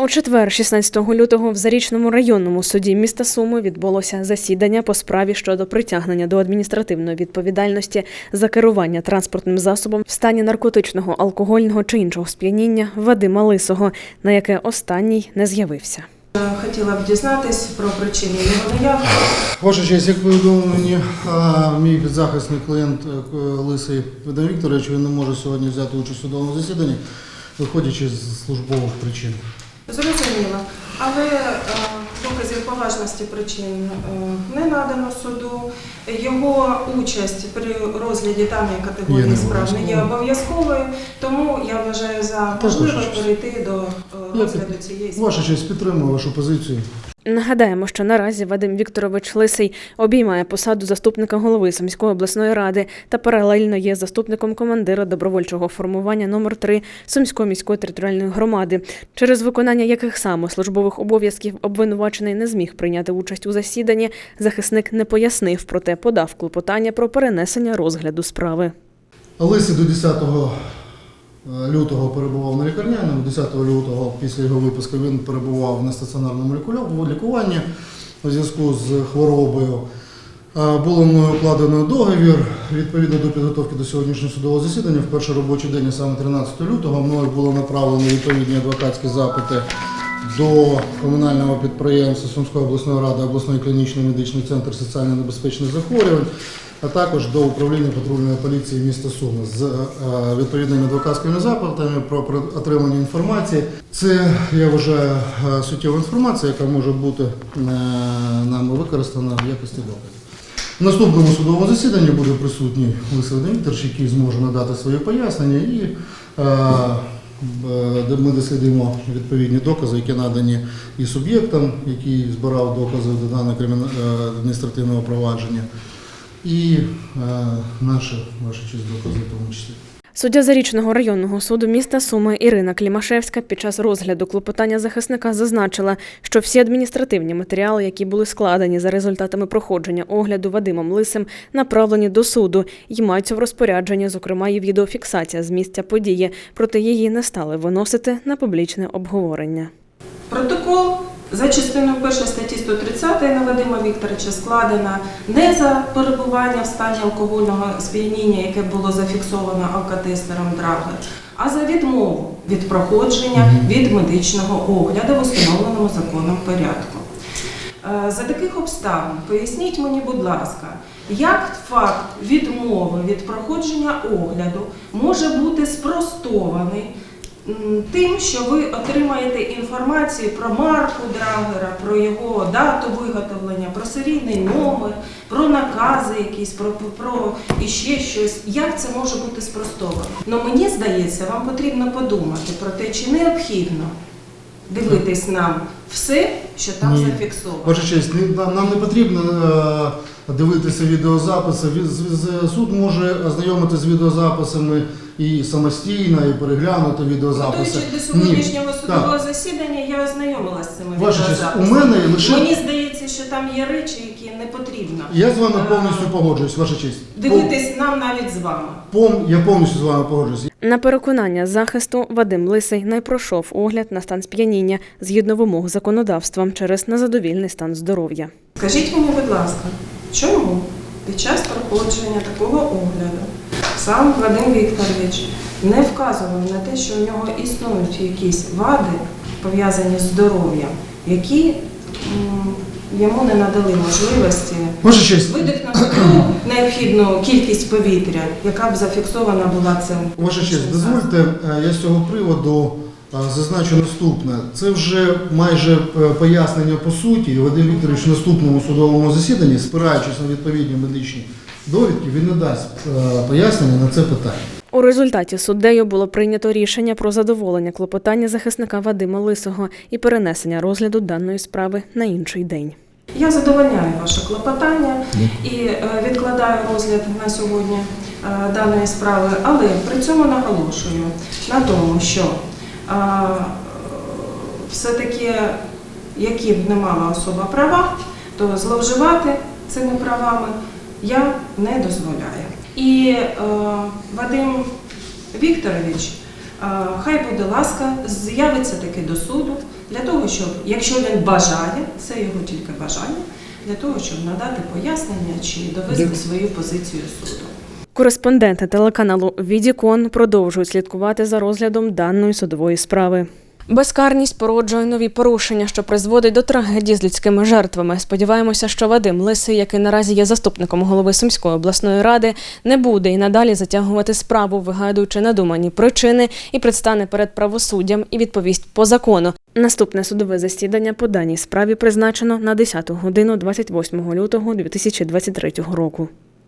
У четвер, 16 лютого, в Зарічному районному суді міста Суми відбулося засідання по справі щодо притягнення до адміністративної відповідальності за керування транспортним засобом в стані наркотичного, алкогольного чи іншого сп'яніння Вадима Лисого, на яке останній не з'явився. Хотіла б дізнатись про причини його наявки. Ваша честь, як повідомив мені мій підзахисний клієнт е, Лисий Вадим Вікторович, він не може сьогодні взяти участь у судовому засіданні, виходячи з службових причин. Зрозуміло. Але доказів поважності причин е, не надано суду. Його участь при розгляді даної категорії справ не є обов'язковою. тому я вважаю за можливе перейти до е, розгляду цієї справи. Ваша честь підтримує вашу позицію. Нагадаємо, що наразі Вадим Вікторович Лисий обіймає посаду заступника голови Сумської обласної ради та паралельно є заступником командира добровольчого формування номер 3 Сумської міської територіальної громади, через виконання яких саме службових обов'язків обвинувачений не зміг прийняти участь у засіданні. Захисник не пояснив, проте подав клопотання про перенесення розгляду справи. Лисий до 10 лютого перебував на лікарняному, 10 лютого після його випуску він перебував на стаціонарному лікуванні у зв'язку з хворобою. Е, Було мною укладено договір відповідно до підготовки до сьогоднішнього судового засідання. В перший робочий день, саме 13 лютого, мною було направлено відповідні адвокатські запити до комунального підприємства Сумської обласної ради, обласний клінічний медичний центр соціально небезпечних захворювань, а також до управління патрульної поліції міста Суми з е, відповідними адвокатськими запитами про отримання інформації. Це я вважаю е, суттєва інформація, яка може бути е, нами використана в якості доказів. В наступному судовому засіданні буде присутній Вадим Вікторович, який зможе надати свої пояснення і ми дослідимо відповідні докази, які надані і суб'єктам, який збирав докази до даного е, адміністративного провадження, і е, наші, ваші честь докази в тому числі. Суддя Зарічного районного суду міста Суми Ірина Клімашевська під час розгляду клопотання захисника зазначила, що всі адміністративні матеріали, які були складені за результатами проходження огляду Вадимом Лисим, направлені до суду і маються в розпорядженні, зокрема, і відеофіксація з місця події, проте її не стали виносити на публічне обговорення. За частиною 1 статті 130 на Вадима Вікторовича складена не за перебування в стані алкогольного сп'яніння, яке було зафіксовано алкотестером Драгер, а за відмову від проходження від медичного огляду в установленому законом порядку. Е, За таких обставин поясніть мені, будь ласка, як факт відмови від проходження огляду може бути спростований тим, що ви отримаєте інформацію про марку драгера, про його дату виготовлення, про серійний номер, про накази якісь, про, про іще щось. Як це може бути спростовано? Ну мені здається, вам потрібно подумати про те, чи необхідно дивитись нам все, що там зафіксовано. Ваша честь, нам, нам не потрібно е, дивитися відеозаписи. Суд може ознайомити з відеозаписами і самостійно, і переглянути відеозаписи. Готуючи до сьогоднішнього судового засідання, я ознайомилася з цими Ваша честь, у відеозаписами. мене лише Мені здається, що там є речі, які не потрібно я з вами повністю погоджуюсь, ваша честь. дивитись нам навіть з вами. Пом- я повністю з вами погоджуюсь. На переконання захисту Вадим Лисий не пройшов огляд на стан сп'яніння згідно вимог законодавства через незадовільний стан здоров'я. Скажіть мені, будь ласка, чому? Під час проходження такого огляду сам Вадим Вікторович не вказував на те, що в нього існують якісь вади, пов'язані з здоров'ям, які йому не надали можливості видихнути ту необхідну кількість повітря, яка б зафіксована була цим. Ваша честь, дозвольте, е, я з цього приводу зазначу наступне. Це вже майже е, пояснення по суті. І Вадим Вікторович в наступному судовому засіданні, спираючись на відповідні медичні довідки, він не дасть е, пояснення на це питання. У результаті суддею було прийнято рішення про задоволення клопотання захисника Вадима Лисого і перенесення розгляду даної справи на інший день. Я задовольняю ваше клопотання і е, відкладаю розгляд на сьогодні даної справи, але при цьому наголошую на тому, що все-таки, які б не мала особа права, то зловживати цими правами я не дозволяю. І е, Вадим Вікторович, е, хай буде ласка, з'явиться таки до суду для того, щоб, якщо він бажає, це його тільки бажання, для того, щоб надати пояснення чи довести свою позицію суду. Кореспонденти телеканалу Відікон продовжують слідкувати за розглядом даної судової справи. Безкарність породжує нові порушення, що призводить до трагедії з людськими жертвами. Сподіваємося, що Вадим Лисий, який наразі є заступником голови Сумської обласної ради, не буде і надалі затягувати справу, вигадуючи надумані причини, і предстане перед правосуддям і відповість по закону. Наступне судове засідання по даній справі призначено на 10 годину 28 лютого 2023 року.